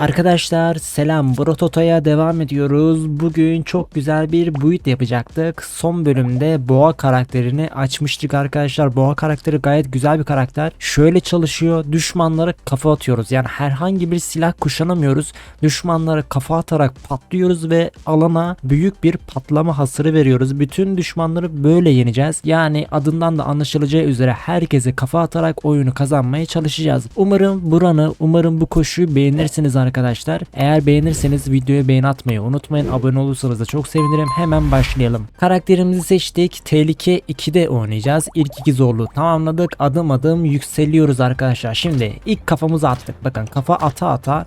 Arkadaşlar selam Brototo'ya devam ediyoruz. Bugün çok güzel bir build yapacaktık. Son bölümde Boğa karakterini açmıştık arkadaşlar. Boğa karakteri gayet güzel bir karakter. Şöyle çalışıyor. Düşmanlara kafa atıyoruz. Yani herhangi bir silah kuşanamıyoruz. Düşmanlara kafa atarak patlıyoruz ve alana büyük bir patlama hasarı veriyoruz. Bütün düşmanları böyle yeneceğiz. Yani adından da anlaşılacağı üzere herkese kafa atarak oyunu kazanmaya çalışacağız. Umarım buranı, umarım bu koşuyu beğenirsiniz arkadaşlar. Eğer beğenirseniz videoya beğeni atmayı unutmayın. Abone olursanız da çok sevinirim. Hemen başlayalım. Karakterimizi seçtik. Tehlike 2'de oynayacağız. İlk iki zorluğu tamamladık. Adım adım yükseliyoruz arkadaşlar. Şimdi ilk kafamızı attık. Bakın kafa ata ata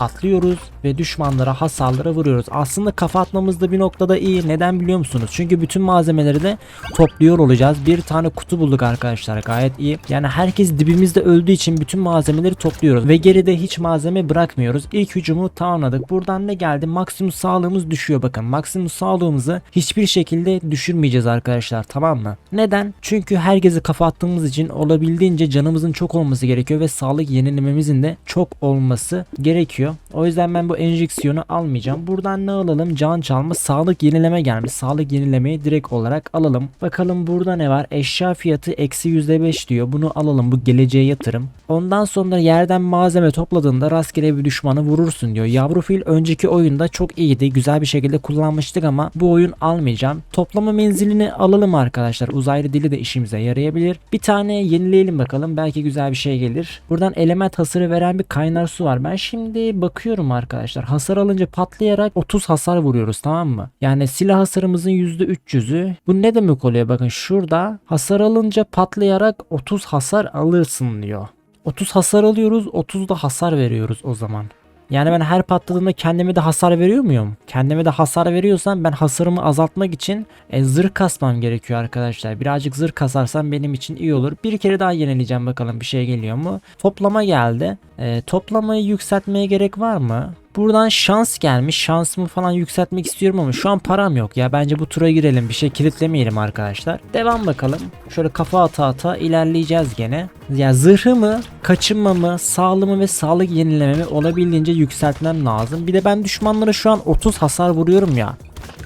atlıyoruz ve düşmanlara hasarlara vuruyoruz. Aslında kafa atmamız da bir noktada iyi. Neden biliyor musunuz? Çünkü bütün malzemeleri de topluyor olacağız. Bir tane kutu bulduk arkadaşlar. Gayet iyi. Yani herkes dibimizde öldüğü için bütün malzemeleri topluyoruz. Ve geride hiç malzeme bırakmıyoruz. İlk hücumu tamamladık. Buradan ne geldi? Maksimum sağlığımız düşüyor bakın. Maksimum sağlığımızı hiçbir şekilde düşürmeyeceğiz arkadaşlar. Tamam mı? Neden? Çünkü herkese kafa attığımız için olabildiğince canımızın çok olması gerekiyor ve sağlık yenilememizin de çok olması gerekiyor. O yüzden ben bu enjeksiyonu almayacağım. Buradan ne alalım? Can çalma, sağlık yenileme gelmiş. Sağlık yenilemeyi direkt olarak alalım. Bakalım burada ne var? Eşya fiyatı eksi %5 diyor. Bunu alalım. Bu geleceğe yatırım. Ondan sonra yerden malzeme topladığında rastgele bir düşmanı vurursun diyor. Yavru fil önceki oyunda çok iyiydi. Güzel bir şekilde kullanmıştık ama bu oyun almayacağım. Toplama menzilini alalım arkadaşlar. Uzaylı dili de işimize yarayabilir. Bir tane yenileyelim bakalım. Belki güzel bir şey gelir. Buradan element hasarı veren bir kaynar su var. Ben şimdi bakıyorum arkadaşlar. Hasar alınca patlayarak 30 hasar vuruyoruz tamam mı? Yani silah hasarımızın %300'ü. Bu ne demek oluyor? Bakın şurada hasar alınca patlayarak 30 hasar alırsın diyor. 30 hasar alıyoruz 30 da hasar veriyoruz o zaman. Yani ben her patladığımda kendime de hasar veriyor muyum? Kendime de hasar veriyorsam ben hasarımı azaltmak için e, zırh kasmam gerekiyor arkadaşlar. Birazcık zırh kasarsam benim için iyi olur. Bir kere daha yenileyeceğim bakalım bir şey geliyor mu? Toplama geldi. E, toplamayı yükseltmeye gerek var mı? Buradan şans gelmiş. Şansımı falan yükseltmek istiyorum ama şu an param yok ya. Bence bu tura girelim. Bir şey kilitlemeyelim arkadaşlar. Devam bakalım. Şöyle kafa ata ata ilerleyeceğiz gene. Ya zırhımı, kaçınmamı, sağlığımı ve sağlık yenilememi olabildiğince yükseltmem lazım. Bir de ben düşmanlara şu an 30 hasar vuruyorum ya.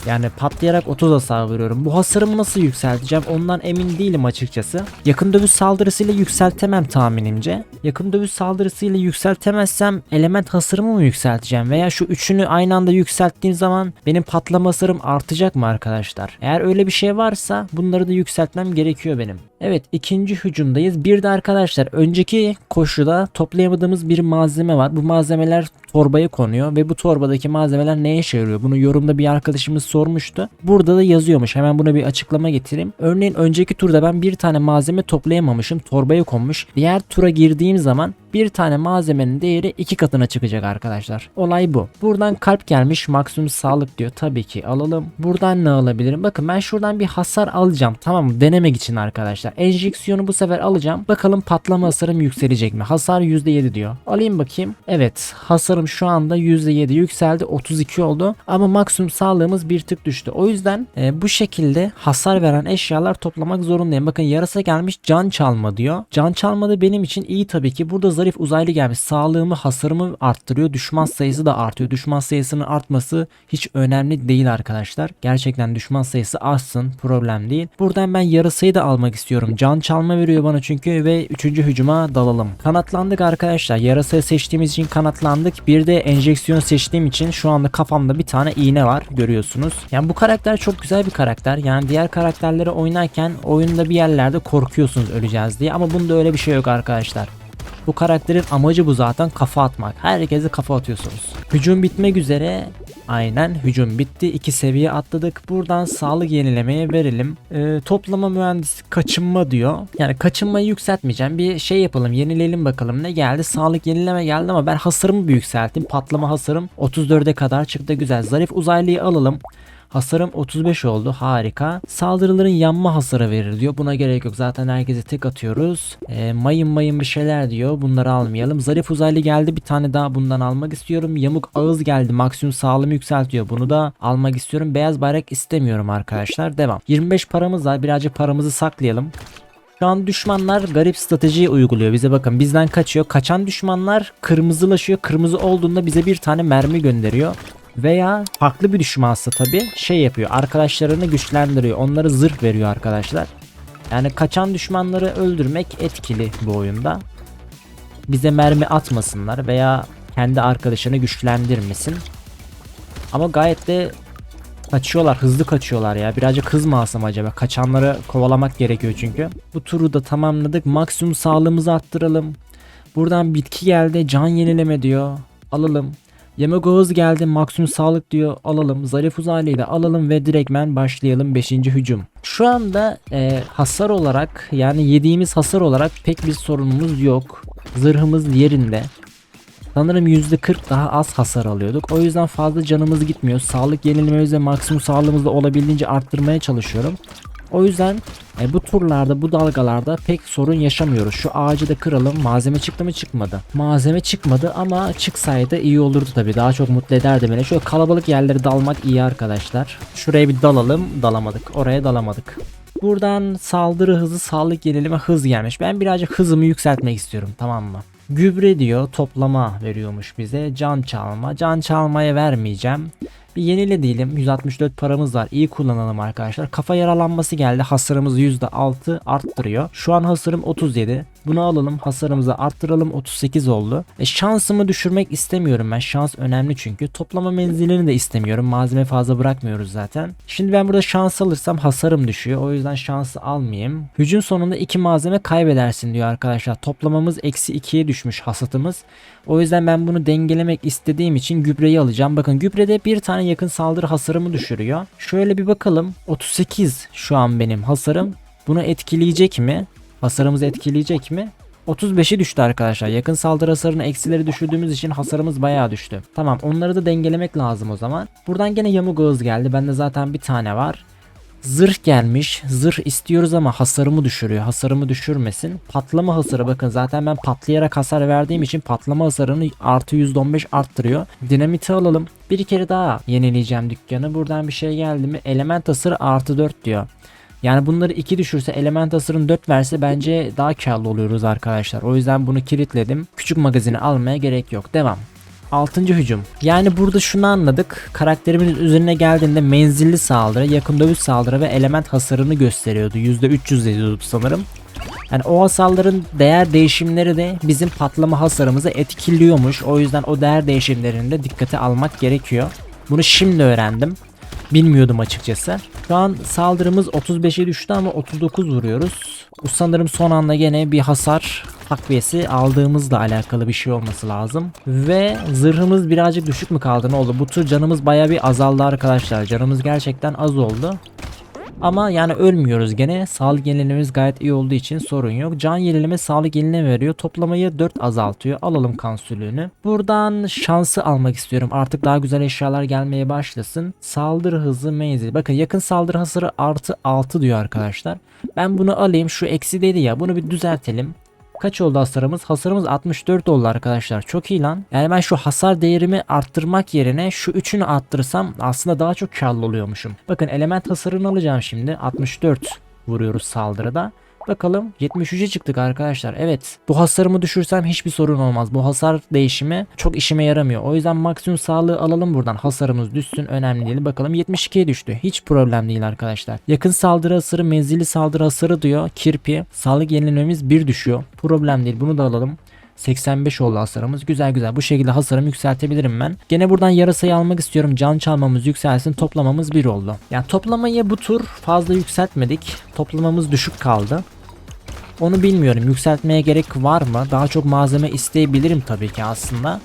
Yani patlayarak 30 hasar vuruyorum. Bu hasarımı nasıl yükselteceğim ondan emin değilim açıkçası. Yakın dövüş saldırısıyla yükseltemem tahminimce. Yakın dövüş saldırısıyla yükseltemezsem element hasarımı mı yükselteceğim? Veya şu üçünü aynı anda yükselttiğim zaman benim patlama hasarım artacak mı arkadaşlar? Eğer öyle bir şey varsa bunları da yükseltmem gerekiyor benim. Evet ikinci hücumdayız. Bir de arkadaşlar önceki koşuda toplayamadığımız bir malzeme var. Bu malzemeler torbaya konuyor ve bu torbadaki malzemeler neye işe yarıyor? Bunu yorumda bir arkadaşımız sormuştu. Burada da yazıyormuş. Hemen buna bir açıklama getireyim. Örneğin önceki turda ben bir tane malzeme toplayamamışım. Torbaya konmuş. Diğer tura girdiğim zaman bir tane malzemenin değeri iki katına çıkacak arkadaşlar. Olay bu. Buradan kalp gelmiş maksimum sağlık diyor. Tabii ki alalım. Buradan ne alabilirim? Bakın ben şuradan bir hasar alacağım. Tamam mı? Denemek için arkadaşlar. Enjeksiyonu bu sefer alacağım. Bakalım patlama hasarım yükselecek mi? Hasar %7 diyor. Alayım bakayım. Evet hasarım şu anda %7 yükseldi. 32 oldu. Ama maksimum sağlığımız bir tık düştü. O yüzden e, bu şekilde hasar veren eşyalar toplamak zorundayım. Bakın yarasa gelmiş can çalma diyor. Can çalma da benim için iyi tabii ki. Burada zarif uzaylı gelmiş. Sağlığımı, hasarımı arttırıyor. Düşman sayısı da artıyor. Düşman sayısının artması hiç önemli değil arkadaşlar. Gerçekten düşman sayısı artsın. Problem değil. Buradan ben yarasayı da almak istiyorum. Can çalma veriyor bana çünkü ve üçüncü hücuma dalalım. Kanatlandık arkadaşlar. Yarasayı seçtiğimiz için kanatlandık. Bir de enjeksiyon seçtiğim için şu anda kafamda bir tane iğne var. Görüyorsunuz. Yani bu karakter çok güzel bir karakter. Yani diğer karakterleri oynarken oyunda bir yerlerde korkuyorsunuz öleceğiz diye. Ama bunda öyle bir şey yok arkadaşlar. Bu karakterin amacı bu zaten kafa atmak. Herkese kafa atıyorsunuz. Hücum bitmek üzere. Aynen hücum bitti. İki seviye atladık. Buradan sağlık yenilemeye verelim. Ee, toplama mühendisi kaçınma diyor. Yani kaçınmayı yükseltmeyeceğim. Bir şey yapalım. Yenileyelim bakalım ne geldi. Sağlık yenileme geldi ama ben hasarımı bir yükselttim. Patlama hasarım 34'e kadar çıktı. Güzel. Zarif uzaylıyı alalım. Hasarım 35 oldu. Harika. Saldırıların yanma hasarı verir diyor. Buna gerek yok. Zaten herkese tek atıyoruz. E, mayın mayın bir şeyler diyor. Bunları almayalım. Zarif uzaylı geldi. Bir tane daha bundan almak istiyorum. Yamuk ağız geldi. Maksimum sağlığımı yükseltiyor. Bunu da almak istiyorum. Beyaz bayrak istemiyorum arkadaşlar. Devam. 25 paramız var. Birazcık paramızı saklayalım. Şu an düşmanlar garip strateji uyguluyor bize bakın bizden kaçıyor. Kaçan düşmanlar kırmızılaşıyor. Kırmızı olduğunda bize bir tane mermi gönderiyor. Veya farklı bir düşmansa tabi şey yapıyor arkadaşlarını güçlendiriyor. Onlara zırh veriyor arkadaşlar. Yani kaçan düşmanları öldürmek etkili bu oyunda. Bize mermi atmasınlar veya kendi arkadaşını güçlendirmesin. Ama gayet de kaçıyorlar, hızlı kaçıyorlar ya. Birazcık hız mı alsam acaba? Kaçanları kovalamak gerekiyor çünkü. Bu turu da tamamladık. Maksimum sağlığımızı arttıralım. Buradan bitki geldi. Can yenileme diyor. Alalım. Yemek hız geldi. Maksimum sağlık diyor. Alalım. Zarif uzaylı ile alalım ve direktmen başlayalım 5. hücum. Şu anda e, hasar olarak yani yediğimiz hasar olarak pek bir sorunumuz yok. Zırhımız yerinde. Sanırım %40 daha az hasar alıyorduk. O yüzden fazla canımız gitmiyor. Sağlık yenilememiz ve maksimum sağlığımızı olabildiğince arttırmaya çalışıyorum. O yüzden e, bu turlarda bu dalgalarda pek sorun yaşamıyoruz. Şu ağacı da kıralım. Malzeme çıktı mı çıkmadı. Malzeme çıkmadı ama çıksaydı iyi olurdu tabi. Daha çok mutlu ederdi beni. Şöyle kalabalık yerleri dalmak iyi arkadaşlar. Şuraya bir dalalım. Dalamadık. Oraya dalamadık. Buradan saldırı hızı, sağlık yenileme hız gelmiş. Ben birazcık hızımı yükseltmek istiyorum tamam mı? Gübre diyor toplama veriyormuş bize. Can çalma. Can çalmaya vermeyeceğim. Bir yenile diyelim. 164 paramız var. İyi kullanalım arkadaşlar. Kafa yaralanması geldi. Hasarımızı %6 arttırıyor. Şu an hasarım 37. Bunu alalım. Hasarımızı arttıralım. 38 oldu. E, şansımı düşürmek istemiyorum ben. Şans önemli çünkü. Toplama menzilini de istemiyorum. Malzeme fazla bırakmıyoruz zaten. Şimdi ben burada şans alırsam hasarım düşüyor. O yüzden şansı almayayım. Hücum sonunda 2 malzeme kaybedersin diyor arkadaşlar. Toplamamız eksi 2'ye düşmüş hasatımız. O yüzden ben bunu dengelemek istediğim için gübreyi alacağım. Bakın gübrede bir tane yakın saldırı hasarımı düşürüyor. Şöyle bir bakalım. 38 şu an benim hasarım. Bunu etkileyecek mi? Hasarımızı etkileyecek mi? 35'i düştü arkadaşlar. Yakın saldırı hasarını eksileri düşürdüğümüz için hasarımız bayağı düştü. Tamam onları da dengelemek lazım o zaman. Buradan gene yamuk ağız geldi. Bende zaten bir tane var. Zırh gelmiş. Zırh istiyoruz ama hasarımı düşürüyor. Hasarımı düşürmesin. Patlama hasarı bakın zaten ben patlayarak hasar verdiğim için patlama hasarını artı %15 arttırıyor. Dinamiti alalım. Bir kere daha yenileyeceğim dükkanı. Buradan bir şey geldi mi? Element hasarı artı 4 diyor. Yani bunları 2 düşürse element hasarını 4 verse bence daha karlı oluyoruz arkadaşlar. O yüzden bunu kilitledim. Küçük magazini almaya gerek yok. Devam. 6. hücum. Yani burada şunu anladık. Karakterimiz üzerine geldiğinde menzilli saldırı, yakın dövüş saldırı ve element hasarını gösteriyordu. %300 yazıyordu sanırım. Yani o hasarların değer değişimleri de bizim patlama hasarımızı etkiliyormuş. O yüzden o değer değişimlerini de dikkate almak gerekiyor. Bunu şimdi öğrendim. Bilmiyordum açıkçası. Şu an saldırımız 35'e düştü ama 39 vuruyoruz. Bu sanırım son anda gene bir hasar takviyesi aldığımızla alakalı bir şey olması lazım. Ve zırhımız birazcık düşük mü kaldı ne oldu? Bu tür canımız baya bir azaldı arkadaşlar. Canımız gerçekten az oldu. Ama yani ölmüyoruz gene. Sağlık yenilememiz gayet iyi olduğu için sorun yok. Can yenileme sağlık yenileme veriyor. Toplamayı 4 azaltıyor. Alalım kansülünü. Buradan şansı almak istiyorum. Artık daha güzel eşyalar gelmeye başlasın. Saldırı hızı menzil. Bakın yakın saldırı hasarı artı 6 diyor arkadaşlar. Ben bunu alayım. Şu eksi dedi ya. Bunu bir düzeltelim. Kaç oldu hasarımız? Hasarımız 64 oldu arkadaşlar. Çok iyi lan. Yani ben şu hasar değerimi arttırmak yerine şu üçünü arttırsam aslında daha çok karlı oluyormuşum. Bakın element hasarını alacağım şimdi. 64 vuruyoruz saldırıda. Bakalım 73'e çıktık arkadaşlar. Evet bu hasarımı düşürsem hiçbir sorun olmaz. Bu hasar değişimi çok işime yaramıyor. O yüzden maksimum sağlığı alalım buradan. Hasarımız düşsün önemli değil. Bakalım 72'ye düştü. Hiç problem değil arkadaşlar. Yakın saldırı hasarı menzilli saldırı hasarı diyor. Kirpi. Sağlık yenilememiz 1 düşüyor. Problem değil bunu da alalım. 85 oldu hasarımız. Güzel güzel. Bu şekilde hasarımı yükseltebilirim ben. Gene buradan yarasayı almak istiyorum. Can çalmamız yükselsin. Toplamamız 1 oldu. Yani toplamayı bu tur fazla yükseltmedik. Toplamamız düşük kaldı. Onu bilmiyorum. Yükseltmeye gerek var mı? Daha çok malzeme isteyebilirim tabii ki aslında.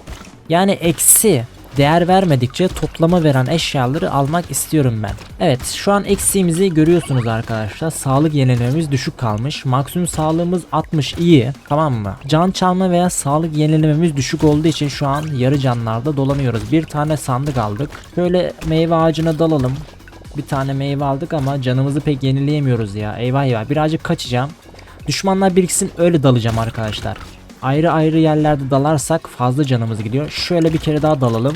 Yani eksi değer vermedikçe toplama veren eşyaları almak istiyorum ben. Evet şu an eksiğimizi görüyorsunuz arkadaşlar. Sağlık yenilememiz düşük kalmış. Maksimum sağlığımız 60 iyi. Tamam mı? Can çalma veya sağlık yenilememiz düşük olduğu için şu an yarı canlarda dolanıyoruz. Bir tane sandık aldık. Şöyle meyve ağacına dalalım. Bir tane meyve aldık ama canımızı pek yenileyemiyoruz ya. Eyvah eyvah birazcık kaçacağım. Düşmanlar biriksin öyle dalacağım arkadaşlar. Ayrı ayrı yerlerde dalarsak fazla canımız gidiyor. Şöyle bir kere daha dalalım.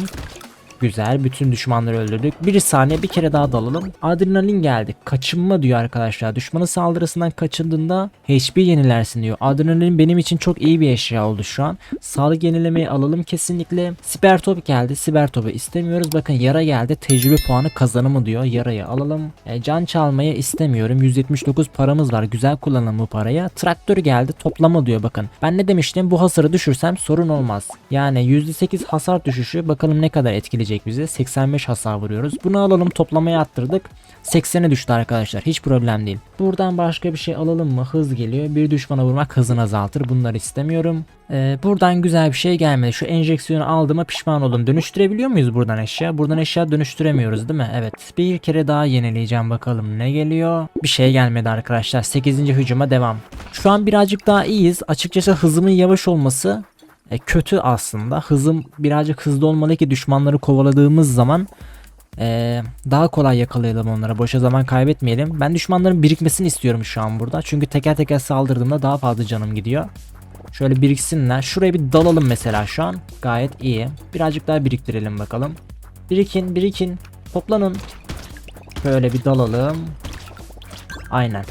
Güzel. Bütün düşmanları öldürdük. Bir saniye bir kere daha dalalım. Adrenalin geldi. Kaçınma diyor arkadaşlar. Düşmanın saldırısından kaçındığında HP yenilersin diyor. Adrenalin benim için çok iyi bir eşya oldu şu an. Sağlık yenilemeyi alalım kesinlikle. Siber top geldi. Siber topu istemiyoruz. Bakın yara geldi. Tecrübe puanı kazanımı diyor. Yarayı alalım. E, can çalmayı istemiyorum. 179 paramız var. Güzel kullanalım bu paraya. Traktör geldi. Toplama diyor bakın. Ben ne demiştim? Bu hasarı düşürsem sorun olmaz. Yani %8 hasar düşüşü bakalım ne kadar etkileyecek bizi. 85 hasar vuruyoruz. Bunu alalım toplamaya attırdık. 80'e düştü arkadaşlar. Hiç problem değil. Buradan başka bir şey alalım mı? Hız geliyor. Bir düşmana vurmak hızını azaltır. Bunları istemiyorum. Ee, buradan güzel bir şey gelmedi. Şu enjeksiyonu aldığıma pişman oldum. Dönüştürebiliyor muyuz buradan eşya? Buradan eşya dönüştüremiyoruz değil mi? Evet. Bir kere daha yenileyeceğim bakalım ne geliyor. Bir şey gelmedi arkadaşlar. 8. hücuma devam. Şu an birazcık daha iyiyiz. Açıkçası hızımın yavaş olması e, kötü aslında. Hızım birazcık hızlı olmalı ki düşmanları kovaladığımız zaman e, daha kolay yakalayalım onlara. Boşa zaman kaybetmeyelim. Ben düşmanların birikmesini istiyorum şu an burada. Çünkü teker teker saldırdığımda daha fazla canım gidiyor. Şöyle biriksinler. Şuraya bir dalalım mesela şu an. Gayet iyi. Birazcık daha biriktirelim bakalım. Birikin, birikin. Toplanın. Şöyle bir dalalım. Aynen.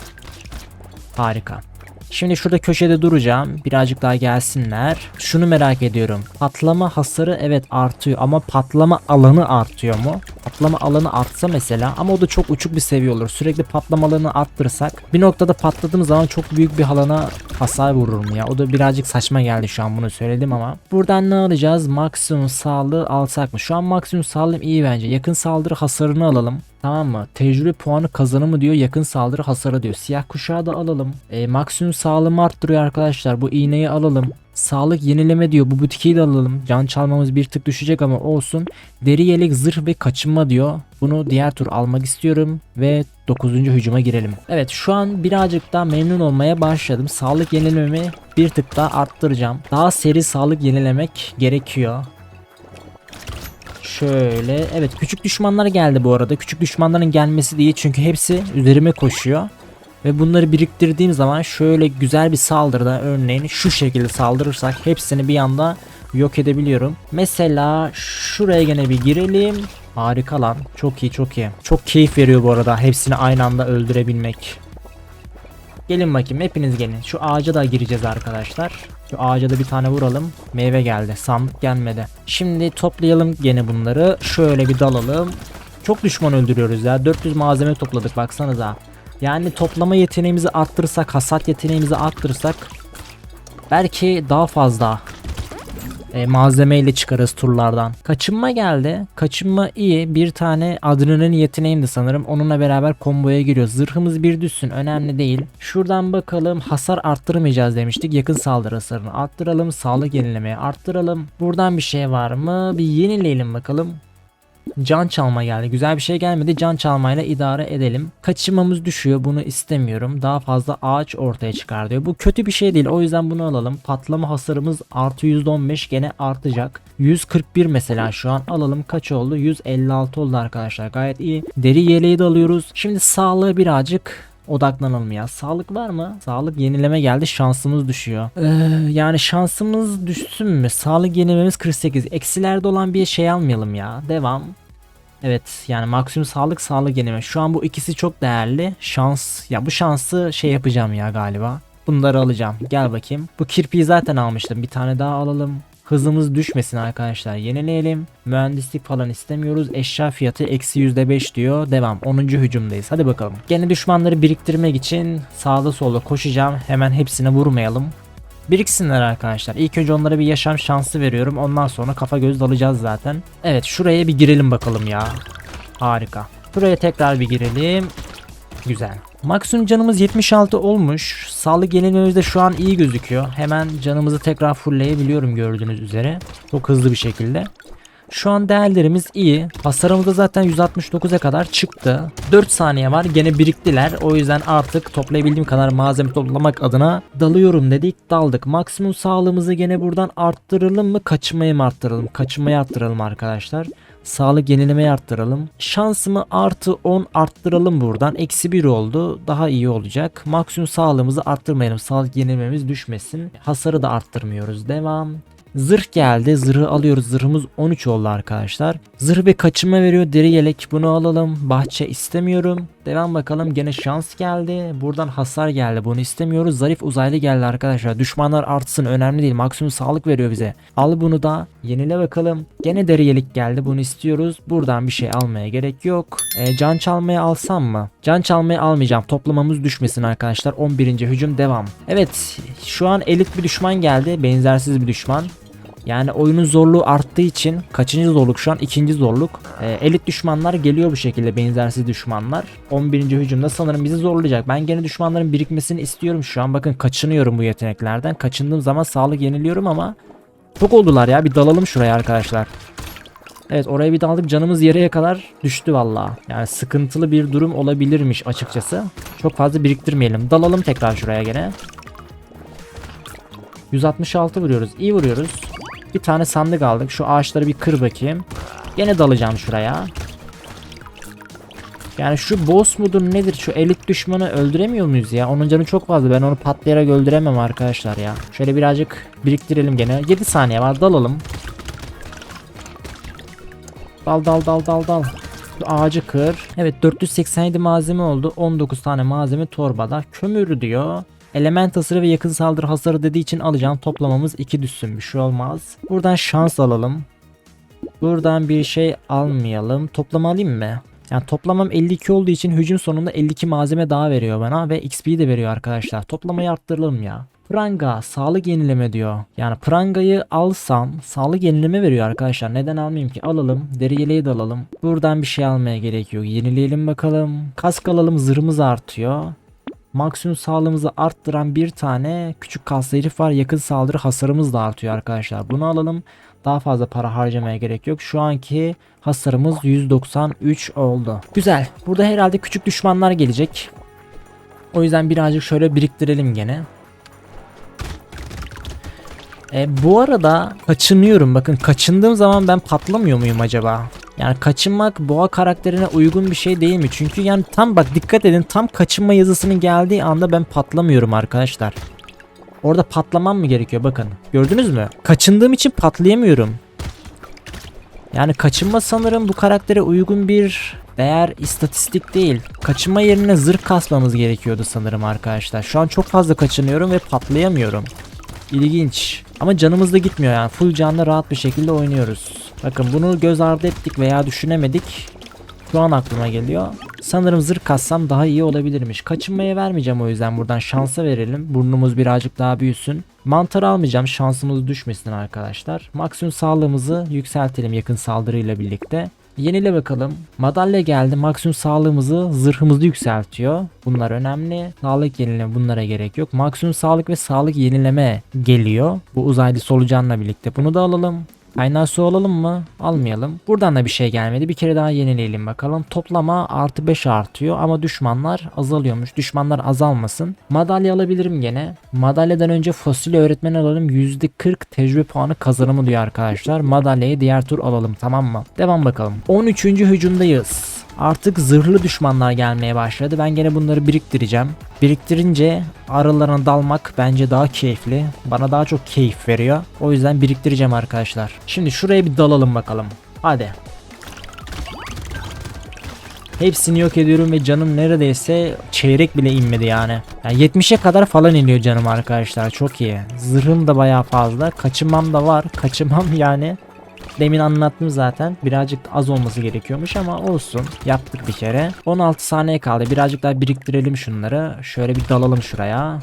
Harika. Şimdi şurada köşede duracağım. Birazcık daha gelsinler. Şunu merak ediyorum. Patlama hasarı evet artıyor ama patlama alanı artıyor mu? Patlama alanı artsa mesela ama o da çok uçuk bir seviye olur. Sürekli patlama alanı arttırsak bir noktada patladığım zaman çok büyük bir alana hasar vururum ya. O da birazcık saçma geldi şu an bunu söyledim ama. Buradan ne alacağız? Maksimum sağlığı alsak mı? Şu an maksimum sağlığım iyi bence. Yakın saldırı hasarını alalım. Tamam mı? Tecrübe puanı kazanımı diyor. Yakın saldırı hasarı diyor. Siyah kuşağı da alalım. E, maksimum sağlığımı arttırıyor arkadaşlar. Bu iğneyi alalım. Sağlık yenileme diyor. Bu butiği de alalım. Can çalmamız bir tık düşecek ama olsun. Deri yelek, zırh ve kaçınma diyor. Bunu diğer tur almak istiyorum. Ve 9. hücuma girelim. Evet şu an birazcık daha memnun olmaya başladım. Sağlık yenilememi bir tık daha arttıracağım. Daha seri sağlık yenilemek gerekiyor. Şöyle evet küçük düşmanlar geldi bu arada. Küçük düşmanların gelmesi değil çünkü hepsi üzerime koşuyor. Ve bunları biriktirdiğim zaman şöyle güzel bir saldırıda örneğin şu şekilde saldırırsak hepsini bir anda yok edebiliyorum. Mesela şuraya gene bir girelim. Harika lan. Çok iyi çok iyi. Çok keyif veriyor bu arada hepsini aynı anda öldürebilmek. Gelin bakayım hepiniz gelin. Şu ağaca da gireceğiz arkadaşlar. Şu ağaca da bir tane vuralım. Meyve geldi. Sandık gelmedi. Şimdi toplayalım gene bunları. Şöyle bir dalalım. Çok düşman öldürüyoruz ya. 400 malzeme topladık baksanıza. Yani toplama yeteneğimizi arttırırsak, hasat yeteneğimizi arttırırsak belki daha fazla e, malzemeyle çıkarız turlardan. Kaçınma geldi. Kaçınma iyi. Bir tane adrenalin yeteneğimdi sanırım. Onunla beraber komboya giriyor. Zırhımız bir düşsün. Önemli değil. Şuradan bakalım. Hasar arttırmayacağız demiştik. Yakın saldırı hasarını arttıralım. Sağlık yenilemeyi arttıralım. Buradan bir şey var mı? Bir yenileyelim bakalım. Can çalma geldi. Güzel bir şey gelmedi. Can çalmayla idare edelim. Kaçırmamız düşüyor. Bunu istemiyorum. Daha fazla ağaç ortaya çıkar diyor. Bu kötü bir şey değil. O yüzden bunu alalım. Patlama hasarımız artı %15 gene artacak. 141 mesela şu an alalım. Kaç oldu? 156 oldu arkadaşlar. Gayet iyi. Deri yeleği de alıyoruz. Şimdi sağlığı birazcık odaklanalım ya. Sağlık var mı? Sağlık yenileme geldi. Şansımız düşüyor. Ee, yani şansımız düşsün mü? Sağlık yenilememiz 48. Eksilerde olan bir şey almayalım ya. Devam. Evet yani maksimum sağlık sağlık yenileme. Şu an bu ikisi çok değerli. Şans ya bu şansı şey yapacağım ya galiba. Bunları alacağım. Gel bakayım. Bu kirpiyi zaten almıştım. Bir tane daha alalım. Hızımız düşmesin arkadaşlar. Yenileyelim. Mühendislik falan istemiyoruz. Eşya fiyatı eksi %5 diyor. Devam. 10. hücumdayız. Hadi bakalım. Gene düşmanları biriktirmek için sağda solda koşacağım. Hemen hepsine vurmayalım. Biriksinler arkadaşlar. İlk önce onlara bir yaşam şansı veriyorum. Ondan sonra kafa göz dalacağız zaten. Evet şuraya bir girelim bakalım ya. Harika. Buraya tekrar bir girelim. Güzel. Maksimum canımız 76 olmuş. Sağlık yenilememiz de şu an iyi gözüküyor. Hemen canımızı tekrar fullleyebiliyorum gördüğünüz üzere. Çok hızlı bir şekilde. Şu an değerlerimiz iyi. Hasarımız da zaten 169'a kadar çıktı. 4 saniye var. Gene biriktiler. O yüzden artık toplayabildiğim kadar malzeme toplamak adına dalıyorum dedik. Daldık. Maksimum sağlığımızı gene buradan arttıralım mı? Kaçmayı mı arttıralım? Kaçmayı arttıralım arkadaşlar. Sağlık yenilemeyi arttıralım. Şansımı artı 10 arttıralım buradan. Eksi 1 oldu. Daha iyi olacak. Maksimum sağlığımızı arttırmayalım. Sağlık yenilememiz düşmesin. Hasarı da arttırmıyoruz. Devam. Zırh geldi. Zırhı alıyoruz. Zırhımız 13 oldu arkadaşlar. Zırh ve kaçınma veriyor. Deri yelek bunu alalım. Bahçe istemiyorum. Devam bakalım. Gene şans geldi. Buradan hasar geldi. Bunu istemiyoruz. Zarif uzaylı geldi arkadaşlar. Düşmanlar artsın. Önemli değil. Maksimum sağlık veriyor bize. Al bunu da. Yenile bakalım. Gene deri yelek geldi. Bunu istiyoruz. Buradan bir şey almaya gerek yok. E, can çalmaya alsam mı? Can çalmaya almayacağım. Toplamamız düşmesin arkadaşlar. 11. hücum devam. Evet. Şu an elit bir düşman geldi. Benzersiz bir düşman. Yani oyunun zorluğu arttığı için kaçıncı zorluk şu an ikinci zorluk. Ee, elit düşmanlar geliyor bu şekilde benzersiz düşmanlar. 11. hücumda sanırım bizi zorlayacak. Ben gene düşmanların birikmesini istiyorum şu an. Bakın kaçınıyorum bu yeteneklerden. Kaçındığım zaman sağlık yeniliyorum ama çok oldular ya. Bir dalalım şuraya arkadaşlar. Evet oraya bir daldık canımız yarıya kadar düştü valla. Yani sıkıntılı bir durum olabilirmiş açıkçası. Çok fazla biriktirmeyelim. Dalalım tekrar şuraya gene. 166 vuruyoruz. İyi vuruyoruz. Bir tane sandık aldık. Şu ağaçları bir kır bakayım. Gene dalacağım şuraya. Yani şu boss mudur nedir? Şu elit düşmanı öldüremiyor muyuz ya? Onun canı çok fazla. Ben onu patlayarak öldüremem arkadaşlar ya. Şöyle birazcık biriktirelim gene. 7 saniye var. Dalalım. Dal dal dal dal dal. Ağacı kır. Evet 487 malzeme oldu. 19 tane malzeme torbada. Kömür diyor. Element hasarı ve yakın saldırı hasarı dediği için alacağım. Toplamamız 2 düşsün. Bir şey olmaz. Buradan şans alalım. Buradan bir şey almayalım. Toplama alayım mı? Yani toplamam 52 olduğu için hücum sonunda 52 malzeme daha veriyor bana ve XP de veriyor arkadaşlar. Toplamayı arttıralım ya. Pranga sağlık yenileme diyor. Yani prangayı alsam sağlık yenileme veriyor arkadaşlar. Neden almayayım ki? Alalım. Deri yeleği de alalım. Buradan bir şey almaya gerek yok. Yenileyelim bakalım. Kask alalım zırhımız artıyor. Maksimum sağlığımızı arttıran bir tane küçük kaslı herif var. Yakın saldırı hasarımız da artıyor arkadaşlar. Bunu alalım. Daha fazla para harcamaya gerek yok. Şu anki hasarımız 193 oldu. Güzel. Burada herhalde küçük düşmanlar gelecek. O yüzden birazcık şöyle biriktirelim gene. E, bu arada kaçınıyorum. Bakın kaçındığım zaman ben patlamıyor muyum acaba? Yani kaçınmak boğa karakterine uygun bir şey değil mi? Çünkü yani tam bak dikkat edin tam kaçınma yazısının geldiği anda ben patlamıyorum arkadaşlar. Orada patlamam mı gerekiyor bakın. Gördünüz mü? Kaçındığım için patlayamıyorum. Yani kaçınma sanırım bu karaktere uygun bir değer istatistik değil. Kaçınma yerine zırh kasmamız gerekiyordu sanırım arkadaşlar. Şu an çok fazla kaçınıyorum ve patlayamıyorum. İlginç. Ama canımız da gitmiyor yani. Full canlı rahat bir şekilde oynuyoruz. Bakın bunu göz ardı ettik veya düşünemedik. Şu an aklıma geliyor. Sanırım zırh kassam daha iyi olabilirmiş. Kaçınmaya vermeyeceğim o yüzden buradan şansa verelim. Burnumuz birazcık daha büyüsün. Mantar almayacağım şansımız düşmesin arkadaşlar. Maksimum sağlığımızı yükseltelim yakın saldırıyla birlikte. Yenile bakalım. Madalya geldi. Maksimum sağlığımızı, zırhımızı yükseltiyor. Bunlar önemli. Sağlık yenileme bunlara gerek yok. Maksimum sağlık ve sağlık yenileme geliyor. Bu uzaylı solucanla birlikte. Bunu da alalım. Kaynar su alalım mı? Almayalım. Buradan da bir şey gelmedi. Bir kere daha yenileyelim bakalım. Toplama artı 5 artıyor ama düşmanlar azalıyormuş. Düşmanlar azalmasın. Madalya alabilirim gene. Madalyadan önce fosil öğretmen alalım. %40 tecrübe puanı kazanımı diyor arkadaşlar. Madalyayı diğer tur alalım tamam mı? Devam bakalım. 13. hücumdayız. Artık zırhlı düşmanlar gelmeye başladı. Ben gene bunları biriktireceğim. Biriktirince aralarına dalmak bence daha keyifli. Bana daha çok keyif veriyor. O yüzden biriktireceğim arkadaşlar. Şimdi şuraya bir dalalım bakalım. Hadi. Hepsini yok ediyorum ve canım neredeyse çeyrek bile inmedi yani. yani 70'e kadar falan iniyor canım arkadaşlar. Çok iyi. Zırhım da bayağı fazla. Kaçınmam da var. Kaçınmam yani Demin anlattım zaten. Birazcık az olması gerekiyormuş ama olsun. Yaptık bir kere. 16 saniye kaldı. Birazcık daha biriktirelim şunları. Şöyle bir dalalım şuraya.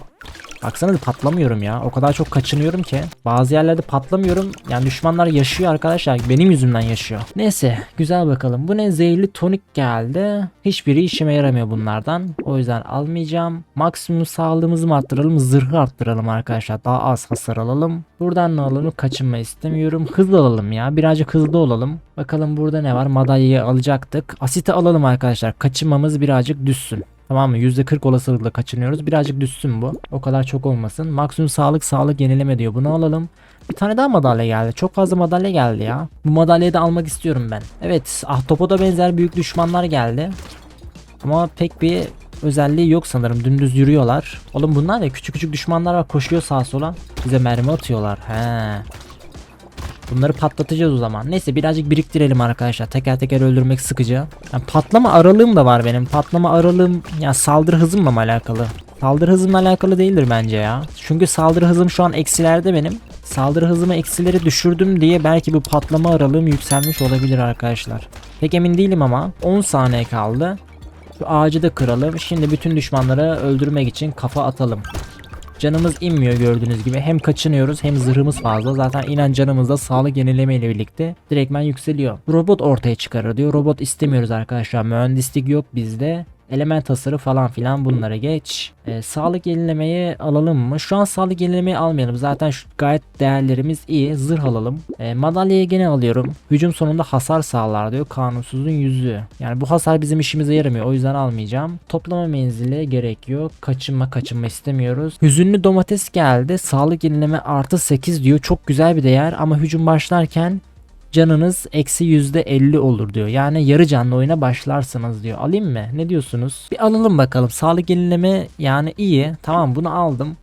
Baksana da patlamıyorum ya. O kadar çok kaçınıyorum ki. Bazı yerlerde patlamıyorum. Yani düşmanlar yaşıyor arkadaşlar. Benim yüzümden yaşıyor. Neyse güzel bakalım. Bu ne zehirli tonik geldi. Hiçbiri işime yaramıyor bunlardan. O yüzden almayacağım. Maksimum sağlığımızı mı arttıralım? Zırhı arttıralım arkadaşlar. Daha az hasar alalım. Buradan ne alalım? Kaçınma istemiyorum. Hızlı alalım ya. Birazcık hızlı olalım. Bakalım burada ne var? Madalyayı alacaktık. Asiti alalım arkadaşlar. Kaçınmamız birazcık düşsün. Tamam mı? %40 olasılıkla kaçınıyoruz. Birazcık düşsün bu. O kadar çok olmasın. Maksimum sağlık sağlık yenileme diyor. Bunu alalım. Bir tane daha madalya geldi. Çok fazla madalya geldi ya. Bu madalyayı da almak istiyorum ben. Evet. Ahtopoda benzer büyük düşmanlar geldi. Ama pek bir özelliği yok sanırım. Dümdüz yürüyorlar. Oğlum bunlar ne? Küçük küçük düşmanlar var. Koşuyor sağa sola. Bize mermi atıyorlar. He. Bunları patlatacağız o zaman. Neyse birazcık biriktirelim arkadaşlar. Teker teker öldürmek sıkıcı. Yani patlama aralığım da var benim. Patlama aralığım ya saldırı hızımla mı alakalı? Saldırı hızımla alakalı değildir bence ya. Çünkü saldırı hızım şu an eksilerde benim. Saldırı hızımı eksileri düşürdüm diye belki bu patlama aralığım yükselmiş olabilir arkadaşlar. Pek emin değilim ama 10 saniye kaldı. Şu ağacı da kıralım. Şimdi bütün düşmanları öldürmek için kafa atalım. Canımız inmiyor gördüğünüz gibi. Hem kaçınıyoruz hem zırhımız fazla. Zaten inen canımız da sağlık yenileme ile birlikte direktmen yükseliyor. Robot ortaya çıkarır diyor. Robot istemiyoruz arkadaşlar. Mühendislik yok bizde. Element tasarı falan filan bunlara geç. Ee, sağlık yenilemeyi alalım mı? Şu an sağlık yenilemeyi almayalım. Zaten şu gayet değerlerimiz iyi. Zırh alalım. Ee, madalyayı gene alıyorum. Hücum sonunda hasar sağlar diyor. Kanunsuzun yüzü. Yani bu hasar bizim işimize yaramıyor. O yüzden almayacağım. Toplama menzili gerek yok. Kaçınma kaçınma istemiyoruz. Hüzünlü domates geldi. Sağlık yenileme artı 8 diyor. Çok güzel bir değer ama hücum başlarken canınız eksi yüzde 50 olur diyor. Yani yarı canlı oyuna başlarsınız diyor. Alayım mı? Ne diyorsunuz? Bir alalım bakalım. Sağlık yenileme yani iyi. Tamam bunu aldım.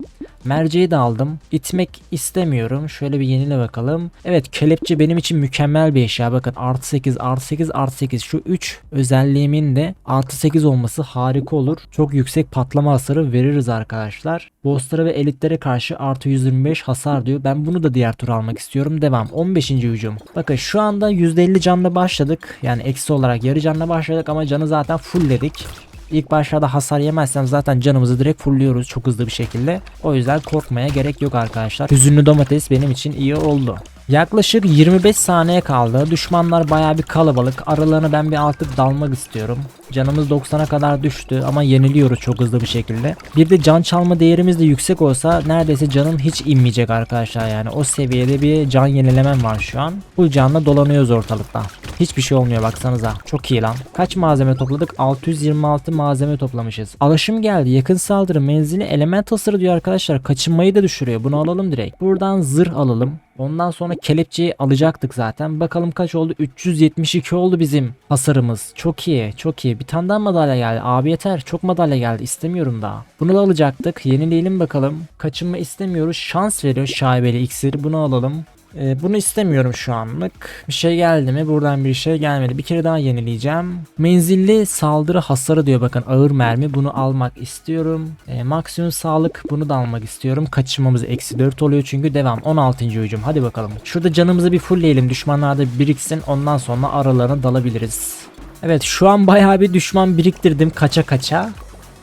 Merceği de aldım. İtmek istemiyorum. Şöyle bir yenile bakalım. Evet kelepçe benim için mükemmel bir eşya. Bakın artı 8 artı 8 artı 8. Şu 3 özelliğimin de artı 8 olması harika olur. Çok yüksek patlama hasarı veririz arkadaşlar. Bosslara ve elitlere karşı artı 125 hasar diyor. Ben bunu da diğer tur almak istiyorum. Devam. 15. hücum. Bakın şu anda %50 canla başladık. Yani eksi olarak yarı canla başladık ama canı zaten fullledik. İlk başlarda hasar yemezsem zaten canımızı direkt fullliyoruz çok hızlı bir şekilde. O yüzden korkmaya gerek yok arkadaşlar. Hüzünlü domates benim için iyi oldu. Yaklaşık 25 saniye kaldı. Düşmanlar baya bir kalabalık. Aralarına ben bir artık dalmak istiyorum. Canımız 90'a kadar düştü ama yeniliyoruz çok hızlı bir şekilde. Bir de can çalma değerimiz de yüksek olsa neredeyse canım hiç inmeyecek arkadaşlar yani. O seviyede bir can yenilemem var şu an. Bu canla dolanıyoruz ortalıkta. Hiçbir şey olmuyor baksanıza. Çok iyi lan. Kaç malzeme topladık? 626 malzeme toplamışız. Alışım geldi. Yakın saldırı menzili element hasarı diyor arkadaşlar. Kaçınmayı da düşürüyor. Bunu alalım direkt. Buradan zırh alalım. Ondan sonra kelepçeyi alacaktık zaten. Bakalım kaç oldu? 372 oldu bizim hasarımız. Çok iyi, çok iyi. Bir tane daha madalya geldi. Abi yeter. Çok madalya geldi. İstemiyorum daha. Bunu da alacaktık. Yenileyelim bakalım. Kaçınma istemiyoruz. Şans veriyor şaibeli iksir. Bunu alalım. Ee, bunu istemiyorum şu anlık. Bir şey geldi mi? Buradan bir şey gelmedi. Bir kere daha yenileyeceğim. Menzilli saldırı hasarı diyor bakın ağır mermi. Bunu almak istiyorum. Ee, maksimum sağlık bunu da almak istiyorum. Kaçınmamız eksi 4 oluyor çünkü devam. 16. hücum. Hadi bakalım. Şurada canımızı bir fullleyelim. Düşmanlar da biriksin. Ondan sonra aralarına dalabiliriz. Evet şu an bayağı bir düşman biriktirdim kaça kaça.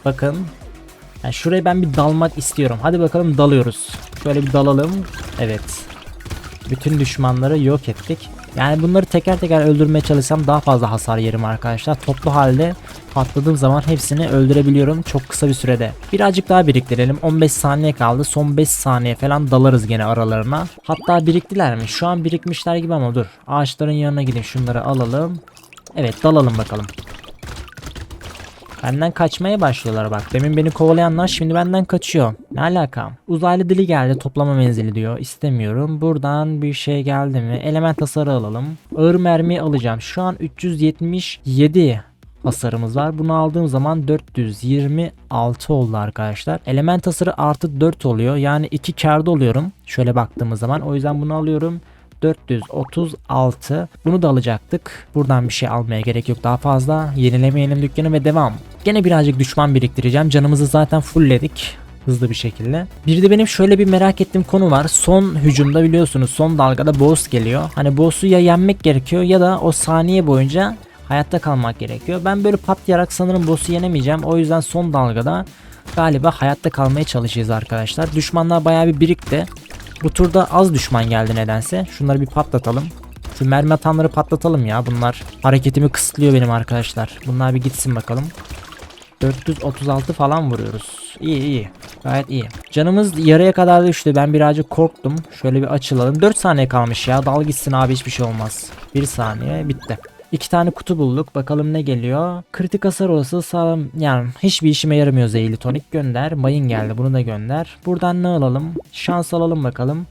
Bakın. Yani şuraya ben bir dalmak istiyorum. Hadi bakalım dalıyoruz. Şöyle bir dalalım. Evet. Bütün düşmanları yok ettik. Yani bunları teker teker öldürmeye çalışsam daha fazla hasar yerim arkadaşlar. Toplu halde patladığım zaman hepsini öldürebiliyorum çok kısa bir sürede. Birazcık daha biriktirelim. 15 saniye kaldı. Son 5 saniye falan dalarız gene aralarına. Hatta biriktiler mi? Şu an birikmişler gibi ama dur. Ağaçların yanına gidin şunları alalım. Evet dalalım bakalım. Benden kaçmaya başlıyorlar bak. Demin beni kovalayanlar şimdi benden kaçıyor. Ne alaka? Uzaylı dili geldi toplama menzili diyor. İstemiyorum. Buradan bir şey geldi mi? Element hasarı alalım. Ağır mermi alacağım. Şu an 377 hasarımız var. Bunu aldığım zaman 426 oldu arkadaşlar. Element hasarı artı 4 oluyor. Yani 2 karda oluyorum. Şöyle baktığımız zaman. O yüzden bunu alıyorum. 436. Bunu da alacaktık. Buradan bir şey almaya gerek yok daha fazla. Yenilemeyelim dükkanı ve devam. Gene birazcık düşman biriktireceğim. Canımızı zaten fullledik hızlı bir şekilde. Bir de benim şöyle bir merak ettiğim konu var. Son hücumda biliyorsunuz son dalgada boss geliyor. Hani boss'u ya yenmek gerekiyor ya da o saniye boyunca hayatta kalmak gerekiyor. Ben böyle patlayarak sanırım boss'u yenemeyeceğim. O yüzden son dalgada galiba hayatta kalmaya çalışacağız arkadaşlar. Düşmanlar bayağı bir birikti. Bu turda az düşman geldi nedense. Şunları bir patlatalım. Şu mermi atanları patlatalım ya. Bunlar hareketimi kısıtlıyor benim arkadaşlar. Bunlar bir gitsin bakalım. 436 falan vuruyoruz. İyi iyi. Gayet iyi. Canımız yarıya kadar düştü. Ben birazcık korktum. Şöyle bir açılalım. 4 saniye kalmış ya. Dal gitsin abi hiçbir şey olmaz. 1 saniye bitti. İki tane kutu bulduk. Bakalım ne geliyor. Kritik hasar olası sağlam. Yani hiçbir işime yaramıyor zehirli tonik. Gönder. Mayın geldi. Bunu da gönder. Buradan ne alalım? Şans alalım bakalım.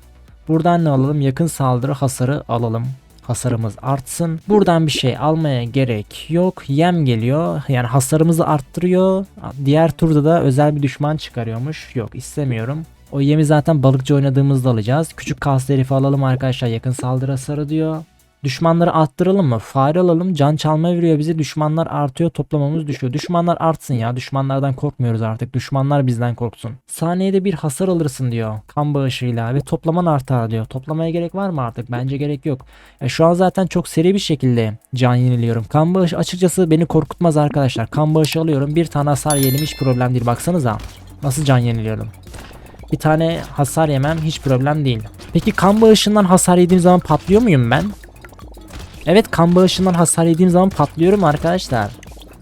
Buradan ne alalım? Yakın saldırı hasarı alalım. Hasarımız artsın. Buradan bir şey almaya gerek yok. Yem geliyor. Yani hasarımızı arttırıyor. Diğer turda da özel bir düşman çıkarıyormuş. Yok istemiyorum. O yemi zaten balıkçı oynadığımızda alacağız. Küçük kaslı herifi alalım arkadaşlar. Yakın saldırı hasarı diyor. Düşmanları arttıralım mı? Fare alalım. Can çalma veriyor bize. Düşmanlar artıyor. Toplamamız düşüyor. Düşmanlar artsın ya. Düşmanlardan korkmuyoruz artık. Düşmanlar bizden korksun. Saniyede bir hasar alırsın diyor. Kan bağışıyla ve toplaman artar diyor. Toplamaya gerek var mı artık? Bence gerek yok. E şu an zaten çok seri bir şekilde can yeniliyorum. Kan bağışı açıkçası beni korkutmaz arkadaşlar. Kan bağışı alıyorum. Bir tane hasar yiyelim hiç problem değil. Baksanıza. Nasıl can yeniliyorum. Bir tane hasar yemem hiç problem değil. Peki kan bağışından hasar yediğim zaman patlıyor muyum ben? Evet kan bağışından hasar yediğim zaman patlıyorum arkadaşlar.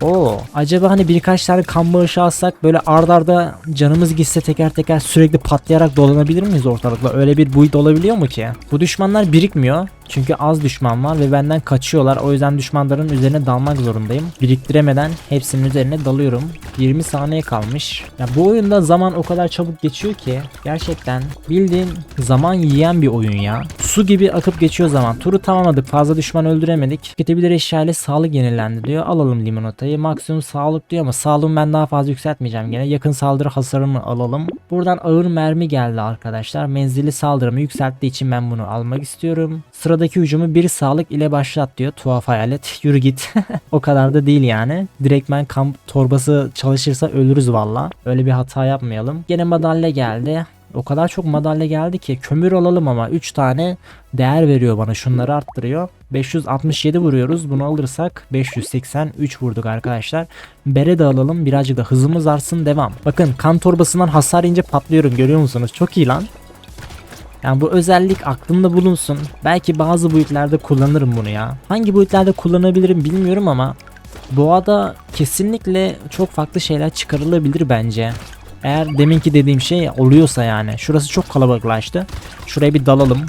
Oo, acaba hani birkaç tane kan bağışı alsak böyle ard arda canımız gitse teker teker sürekli patlayarak dolanabilir miyiz ortalıkta? Öyle bir build olabiliyor mu ki? Bu düşmanlar birikmiyor. Çünkü az düşman var ve benden kaçıyorlar. O yüzden düşmanların üzerine dalmak zorundayım. Biriktiremeden hepsinin üzerine dalıyorum. 20 saniye kalmış. Ya bu oyunda zaman o kadar çabuk geçiyor ki gerçekten bildiğin zaman yiyen bir oyun ya. Su gibi akıp geçiyor zaman. Turu tamamladık. Fazla düşman öldüremedik. Tüketebilir eşya ile sağlık yenilendi diyor. Alalım limonatayı. Maksimum sağlık diyor ama sağlığımı ben daha fazla yükseltmeyeceğim gene. Yakın saldırı hasarımı alalım. Buradan ağır mermi geldi arkadaşlar. Menzili saldırımı yükselttiği için ben bunu almak istiyorum. Sıradaki hücumu bir sağlık ile başlat diyor. Tuhaf hayalet. Yürü git. o kadar da değil yani. Direktmen kamp torbası çalışırsa ölürüz valla. Öyle bir hata yapmayalım. Gene madalya geldi. O kadar çok madalya geldi ki kömür alalım ama 3 tane değer veriyor bana. Şunları arttırıyor. 567 vuruyoruz. Bunu alırsak 583 vurduk arkadaşlar. Bere de alalım. Birazcık da hızımız artsın. Devam. Bakın kan torbasından hasar ince patlıyorum. Görüyor musunuz? Çok iyi lan. Yani bu özellik aklımda bulunsun. Belki bazı boyutlarda kullanırım bunu ya. Hangi boyutlarda kullanabilirim bilmiyorum ama Boğada kesinlikle çok farklı şeyler çıkarılabilir bence. Eğer deminki dediğim şey oluyorsa yani. Şurası çok kalabalıklaştı. Şuraya bir dalalım.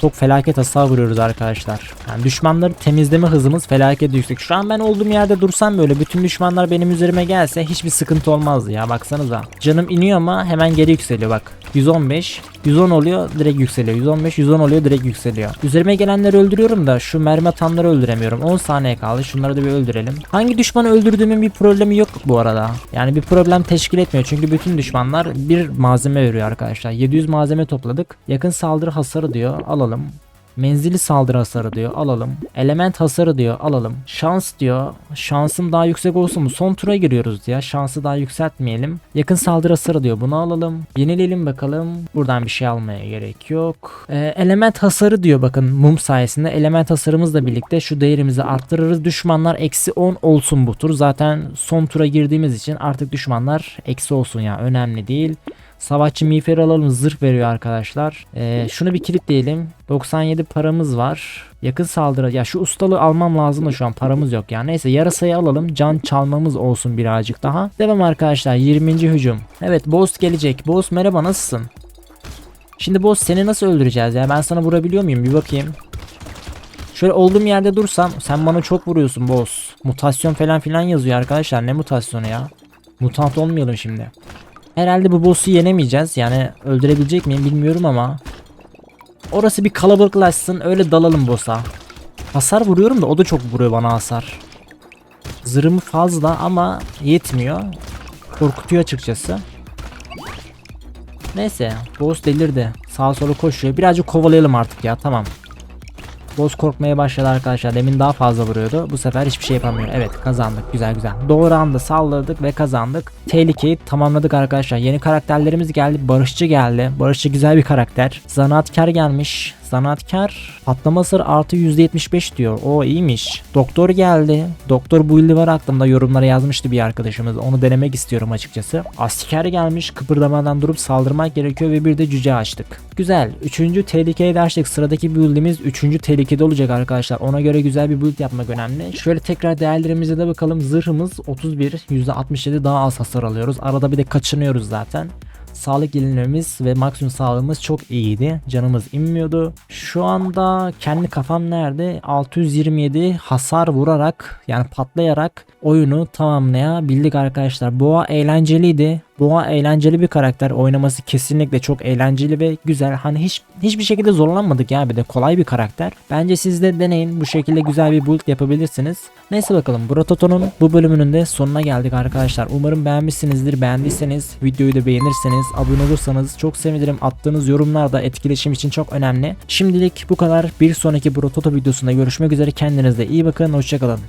Çok felaket hasar vuruyoruz arkadaşlar. Yani düşmanları temizleme hızımız felaket yüksek. Şu an ben olduğum yerde dursam böyle bütün düşmanlar benim üzerime gelse hiçbir sıkıntı olmazdı ya baksanıza. Canım iniyor ama hemen geri yükseliyor bak. 115, 110 oluyor direkt yükseliyor. 115, 110 oluyor direkt yükseliyor. Üzerime gelenleri öldürüyorum da şu mermi atanları öldüremiyorum. 10 saniye kaldı. Şunları da bir öldürelim. Hangi düşmanı öldürdüğümün bir problemi yok bu arada. Yani bir problem teşkil etmiyor. Çünkü bütün düşmanlar bir malzeme veriyor arkadaşlar. 700 malzeme topladık. Yakın saldırı hasarı diyor. Alalım. Menzili saldırı hasarı diyor alalım. Element hasarı diyor alalım. Şans diyor. Şansım daha yüksek olsun mu? Son tura giriyoruz ya. Şansı daha yükseltmeyelim. Yakın saldırı hasarı diyor. Bunu alalım. Yenileyelim bakalım. Buradan bir şey almaya gerek yok. Ee, element hasarı diyor bakın mum sayesinde. Element hasarımızla birlikte şu değerimizi arttırırız. Düşmanlar eksi 10 olsun bu tur. Zaten son tura girdiğimiz için artık düşmanlar eksi olsun ya. Önemli değil. Savaşçı miğfer alalım zırh veriyor arkadaşlar. Ee, şunu bir kilitleyelim. 97 paramız var. Yakın saldırı. Ya şu ustalığı almam lazım da şu an paramız yok ya. Neyse yarasayı alalım. Can çalmamız olsun birazcık daha. Devam arkadaşlar 20. hücum. Evet boss gelecek. Boss merhaba nasılsın? Şimdi boss seni nasıl öldüreceğiz ya? Ben sana vurabiliyor muyum? Bir bakayım. Şöyle olduğum yerde dursam sen bana çok vuruyorsun boss. Mutasyon falan filan yazıyor arkadaşlar. Ne mutasyonu ya? Mutant olmayalım şimdi. Herhalde bu boss'u yenemeyeceğiz. Yani öldürebilecek miyim bilmiyorum ama. Orası bir kalabalıklaşsın. Öyle dalalım boss'a. Hasar vuruyorum da o da çok vuruyor bana hasar. Zırhımı fazla ama yetmiyor. Korkutuyor açıkçası. Neyse. Boss delirdi. Sağa sola koşuyor. Birazcık kovalayalım artık ya. Tamam. Boss korkmaya başladı arkadaşlar. Demin daha fazla vuruyordu. Bu sefer hiçbir şey yapamıyor. Evet kazandık. Güzel güzel. Doğru anda salladık ve kazandık. Tehlikeyi tamamladık arkadaşlar. Yeni karakterlerimiz geldi. Barışçı geldi. Barışçı güzel bir karakter. Zanaatkar gelmiş. Zanaatkar patlama hasarı artı %75 diyor. O iyiymiş. Doktor geldi. Doktor build'i var aklımda yorumlara yazmıştı bir arkadaşımız. Onu denemek istiyorum açıkçası. Asker gelmiş. Kıpırdamadan durup saldırmak gerekiyor ve bir de cüce açtık. Güzel. Üçüncü tehlikeyi de açtık. Sıradaki build'imiz üçüncü tehlikede olacak arkadaşlar. Ona göre güzel bir build yapmak önemli. Şöyle tekrar değerlerimize de bakalım. Zırhımız 31. %67 daha az hasar alıyoruz. Arada bir de kaçınıyoruz zaten. Sağlık yenilememiz ve maksimum sağlığımız çok iyiydi. Canımız inmiyordu. Şu anda kendi kafam nerede? 627 hasar vurarak yani patlayarak oyunu tamamlayabildik arkadaşlar. Boğa eğlenceliydi. Boğa eğlenceli bir karakter. Oynaması kesinlikle çok eğlenceli ve güzel. Hani hiç hiçbir şekilde zorlanmadık ya bir de kolay bir karakter. Bence siz de deneyin. Bu şekilde güzel bir build yapabilirsiniz. Neyse bakalım. Brototo'nun bu bölümünün de sonuna geldik arkadaşlar. Umarım beğenmişsinizdir. Beğendiyseniz videoyu da beğenirseniz, abone olursanız çok sevinirim. Attığınız yorumlar da etkileşim için çok önemli. Şimdilik bu kadar. Bir sonraki Brototo videosunda görüşmek üzere. Kendinize iyi bakın. Hoşçakalın.